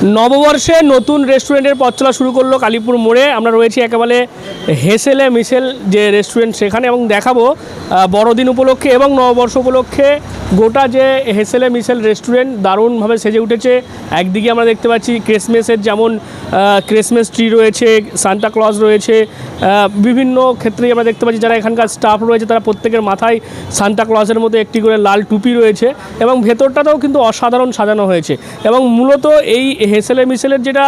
নববর্ষে নতুন রেস্টুরেন্টের পথ চলা শুরু করল কালীপুর মোড়ে। আমরা রয়েছি একেবারে হেসেলে মিশেল যে রেস্টুরেন্ট সেখানে এবং দেখাবো বড়দিন উপলক্ষে এবং নববর্ষ উপলক্ষে গোটা যে হেসেলে মিশেল রেস্টুরেন্ট দারুণভাবে সেজে উঠেছে। একদিকে আমরা দেখতে পাচ্ছি ক্রিসমাসের যেমন ক্রিসমাস ট্রি রয়েছে সান্টা ক্লজ রয়েছে বিভিন্ন ক্ষেত্রে আমরা দেখতে পাচ্ছি যারা এখানকার স্টাফ রয়েছে তারা প্রত্যেকের মাথায় সান্টা ক্লজের মতো একটি করে লাল টুপি রয়েছে এবং ভেতরটাতেও কিন্তু অসাধারণ সাজানো হয়েছে এবং মূলত এই হেসেলে মিশেলের যেটা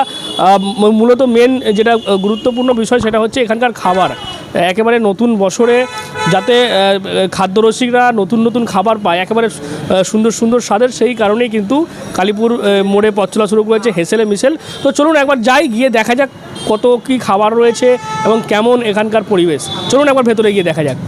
মূলত মেন যেটা গুরুত্বপূর্ণ বিষয় সেটা হচ্ছে এখানকার খাবার। একেবারে নতুন বছরে যাতে খাদ্যরসিকরা নতুন নতুন খাবার পায়, একেবারে সুন্দর সুন্দর স্বাদের, সেই কারণেই কিন্তু কালীপুর মোড়ে পথ চলা শুরু করেছে হেসেলে মিশেল তো চলুন একবার যাই, গিয়ে দেখা যাক কত কি খাবার রয়েছে এবং কেমন এখানকার পরিবেশ। চলুন একবার ভেতরে গিয়ে দেখা যাক।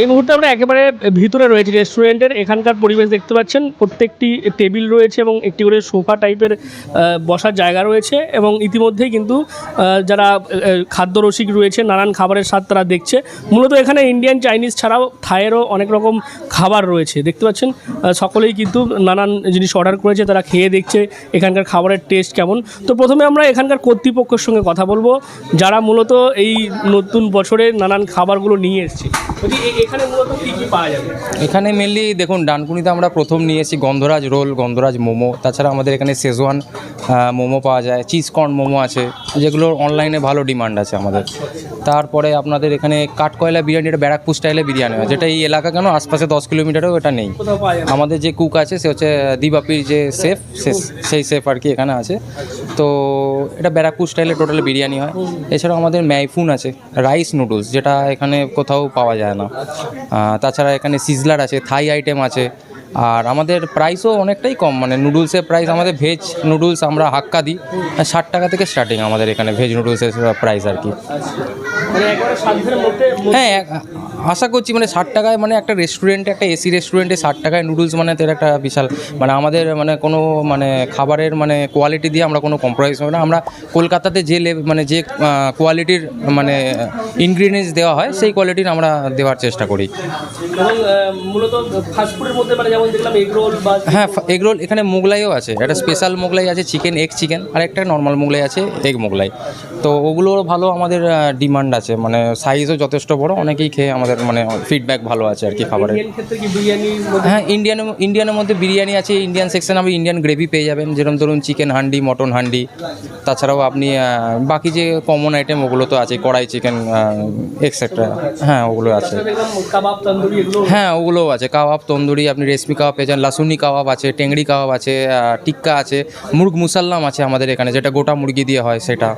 এই মুহূর্তে আমরা একেবারে ভিতরে রয়েছি রেস্টুরেন্টের এখানকার পরিবেশ দেখতে পাচ্ছেন, প্রত্যেকটি টেবিল রয়েছে এবং একটি করে সোফা টাইপের বসার জায়গা রয়েছে এবং ইতিমধ্যেই কিন্তু যারা খাদ্য রসিক রয়েছে, নানান খাবারের স্বাদ তারা দেখছে। মূলত এখানে ইন্ডিয়ান চাইনিজ ছাড়াও থায়েরও অনেক রকম খাবার রয়েছে। দেখতে পাচ্ছেন সকলেই কিন্তু নানান জিনিস অর্ডার করেছে, তারা খেয়ে দেখছে এখানকার খাবারের টেস্ট কেমন। তো প্রথমে আমরা এখানকার কর্তৃপক্ষের সঙ্গে কথা বলব, যারা মূলত এই নতুন বছরে নানান খাবারগুলো নিয়ে এসছে। এখানে মূলত কী কী পাওয়া যাবে? এখানে মেনলি দেখুন ডানকুনিতে আমরা প্রথম নিয়ে এসেছি গন্ধরাজ রোল গন্ধরাজ মোমো। তাছাড়া আমাদের এখানে শেজওয়ান মোমো পাওয়া যায় চিজ কর্ন মোমো আছে যেগুলোর অনলাইনে ভালো ডিমান্ড আছে আমাদের। তারপরে আপনাদের এখানে কাঠকয়লা বিরিয়ানি এটা ব্যারাকপুর স্টাইলে বিরিয়ানি হয়। যেটা এই এলাকা কেন? আশপাশে দশ কিলোমিটারেও এটা নেই। আমাদের যে কুক আছে সে হচ্ছে দিবাপির যে শেফ সেই শেফ আর কি এখানে আছে। তো এটা ব্যারাকপুর স্টাইলে টোটাল বিরিয়ানি হয়। এছাড়াও আমাদের ম্যাইফুন আছে রাইস নুডলস যেটা এখানে কোথাও পাওয়া যায় না। তাছাড়া এখানে সিজলার আছে থাই আইটেম আছে। আর আমাদের প্রাইসও অনেকটাই কম মানে নুডলসের প্রাইস আমাদের ভেজ নুডলস আমরা হাক্কা দিই। ষাট টাকা থেকে স্টার্টিং আমাদের এখানে ভেজ নুডলসের প্রাইস আর কি। মানে সাধ্যের মধ্যে হ্যাঁ আশা করছি মানে ষাট টাকায় মানে একটা রেস্টুরেন্টে একটা এসি রেস্টুরেন্টে ষাট টাকায় নুডলস মানে তো একটা বিশাল মানে আমাদের মানে কোনো মানে খাবারের মানে কোয়ালিটি দিয়ে আমরা কোনো কম্প্রোমাইজ হবে না। আমরা কলকাতাতে যে মানে যে কোয়ালিটির মানে ইনগ্রিডিয়েন্টস দেওয়া হয় সেই কোয়ালিটির আমরা দেওয়ার চেষ্টা করি। মূলত ফাস্টফুডের মধ্যে মানে যেমন দেখলাম এগ বা হ্যাঁ এগ রোল এখানে মোগলাইও আছে। একটা স্পেশাল মোগলাই আছে চিকেন এগ চিকেন আর একটা নর্মাল মোগলাই আছে এগ মোগলাই। তো ওগুলোর ভালো আমাদের ডিমান্ড আছে। মানে সাইজও যথেষ্ট বড় অনেকেই খেয়ে আমাদের মানে ফিডব্যাক ভালো আছে আর কি খাবারের। হ্যাঁ ইন্ডিয়ান ইন্ডিয়ানের মধ্যে বিরিয়ানি আছে ইন্ডিয়ান সেকশন আপনি ইন্ডিয়ান গ্রেভি পেয়ে যাবেন যেরকম ধরুন চিকেন হান্ডি মটন হান্ডি। তাছাড়াও আপনি বাকি যে কমন আইটেম ওগুলো তো আছে কড়াই চিকেন এক্সেট্রা হ্যাঁ ওগুলো আছে। হ্যাঁ ওগুলোও আছে। কাবাব তন্দুরি আপনি রেসপি কাবাব পেয়ে যান লাসুনি কাবাব আছে টেংড়ি কাবাব আছে টিক্কা আছে মুরগ মুসাল্লাম আছে আমাদের এখানে যেটা গোটা মুরগি দিয়ে হয় সেটা।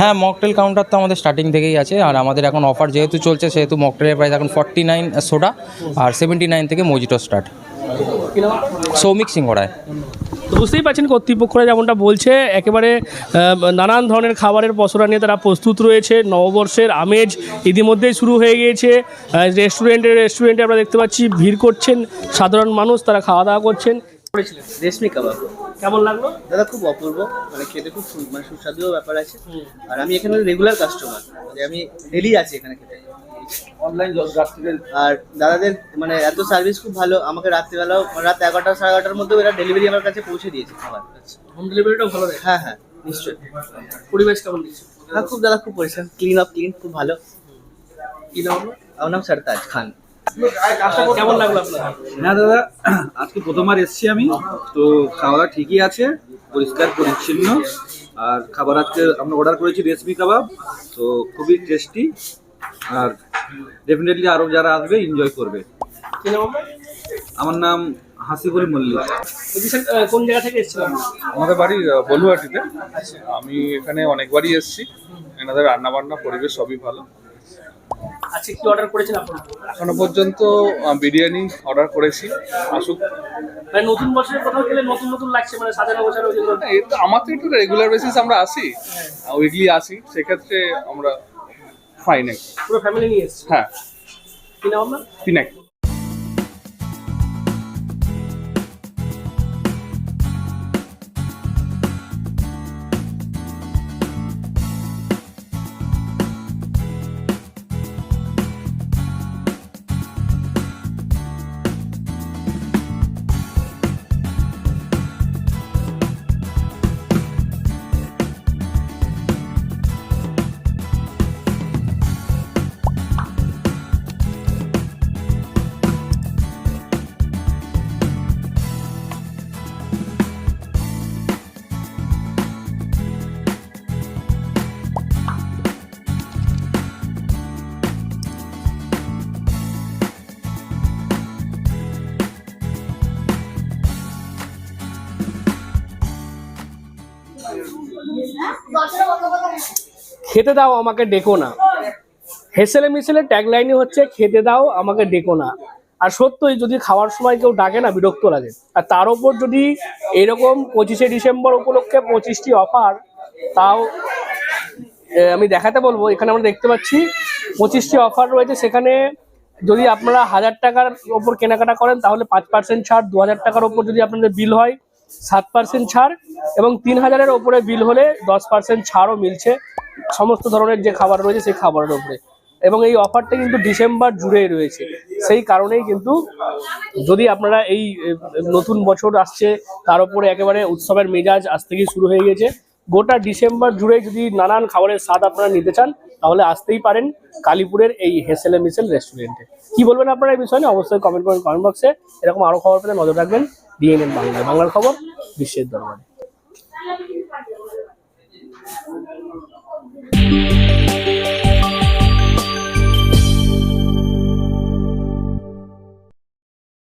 হ্যাঁ মকটেল কাউন্টার তো আমাদের স্টার্টিং থেকেই আছে আর আমাদের এখন অফার যেহেতু চলছে সেহেতু মকটেলের প্রাইস এখন ফর্টি নাইন সোডা আর সেভেন্টি নাইন থেকে মজিটো স্টার্ট? সৌমিক সিংহরায়। তো বুঝতেই পারছেন কর্তৃপক্ষরা যেমনটা বলছে একেবারে নানান ধরনের খাবারের পসরা নিয়ে তারা প্রস্তুত রয়েছে নববর্ষের আমেজ ইতিমধ্যেই শুরু হয়ে গিয়েছে। রেস্টুরেন্টে রেস্টুরেন্টে আমরা দেখতে পাচ্ছি ভিড় করছেন সাধারণ মানুষ তারা খাওয়া দাওয়া করছেন। রেশমি কাবাব। কেমন লাগল? দাদা খুব অপূর্ব। মানে খেতে খুব মানে সুস্বাদু ব্যাপার আছে। আর আমি এখানে রেগুলার কাস্টমার মানে আমি ডেলি আছি এখানে খেতে। অনলাইন আর দাদাদের মানে এত সার্ভিস খুব ভালো। আমাকে রাত্রিবেলাও রাত এগারোটা সাড়ে এগারোটার মধ্যেও এরা ডেলিভারি আমার কাছে পৌঁছে দিয়েছে খাবার। হোম ডেলিভারিটাও ভালো হ্যাঁ হ্যাঁ নিশ্চয়ই। পরিবেশ কেমন দিচ্ছে? হ্যাঁ খুব দাদা খুব পরিষ্কার। ক্লিন আপ ক্লিন খুব ভালো। কি নাম আপনার? আমার নাম সরতাজ খান। কেমন লাগল আপনার? না দাদা আজকে প্রথমবার এসেছি আমি। তো খাওয়া দাওয়া ঠিকই আছে পরিষ্কার পরিচ্ছন্ন। আর খাবার আজকে আমরা অর্ডার করেছি রেশমি কাবাব তো খুবই টেস্টি আর ডেফিনেটলি আরও যারা আসবে এনজয় করবে? আমার নাম হাসিবুল মল্লিক। কোন জায়গা থেকে এসেছিলাম আমাদের বাড়ি বলুয়াটিতে। আমি এখানে অনেকবারই এসেছি। এনাদের রান্না বান্না পরিবেশ সবই ভালো। আচ্ছা কি অর্ডার করেছেন আপনারা? এখনও পর্যন্ত বিরিয়ানি অর্ডার করেছি আসুক। মানে নতুন বছরের কথা গেলে নতুন নতুন লাগছে মানে সাজানো গোছানো আমার তো একটু রেগুলার বেসিস আমরা আসি উইকলি আসি সেক্ষেত্রে আমরা ফাইন পুরো ফ্যামিলি নিয়ে এসেছি হ্যাঁ। কি নাম আপনার? পিনাক। খেতে দাও, আমাকে ডেকো না। হেসেলে মিসেলে ট্যাগলাইনই হচ্ছে, খেতে দাও, আমাকে ডেকো না। আর সত্যই, যদি খাওয়ার সময় কেউ ডাকে না, বিরক্ত লাগে। আর তার উপর যদি এরকম পঁচিশে ডিসেম্বর উপলক্ষে পঁচিশটি অফার তাও আমি দেখাতে বলব। এখানে আমরা দেখতে পাচ্ছি, পঁচিশটি অফার রয়েছে। সেখানে যদি আপনারা হাজার টাকার ওপর কেনাকাটা করেন, তাহলে পাঁচ পার্সেন্ট ছাড়, দু হাজার টাকার ওপর যদি আপনাদের বিল হয় সাত পার্সেন্ট ছাড় এবং তিন হাজারের ওপরে বিল হলে দশ পার্সেন্ট ছাড়ও মিলছে সমস্ত ধরনের যে খাবার রয়েছে সেই খাবারের ওপরে। এবং এই অফারটা কিন্তু ডিসেম্বর জুড়েই রয়েছে। সেই কারণেই কিন্তু যদি আপনারা এই নতুন বছর আসছে, তার উপরে একেবারে উৎসবের মেজাজ আজ থেকেই শুরু হয়ে গেছে। গোটা ডিসেম্বর জুড়ে যদি নানান খাবারের স্বাদ আপনারা নিতে চান, তাহলে আসতেই পারেন কালীপুরের এই হেসেলে মিসেল রেস্টুরেন্টে। কি বলবেন আপনারা এই বিষয়ে? অবশ্যই কমেন্ট করবেন কমেন্ট বক্সে। এরকম আরও খবর পেলে নজর রাখবেন। ডিএনএন বাংলা বাংলার খবর বিশ্বের দরবারে।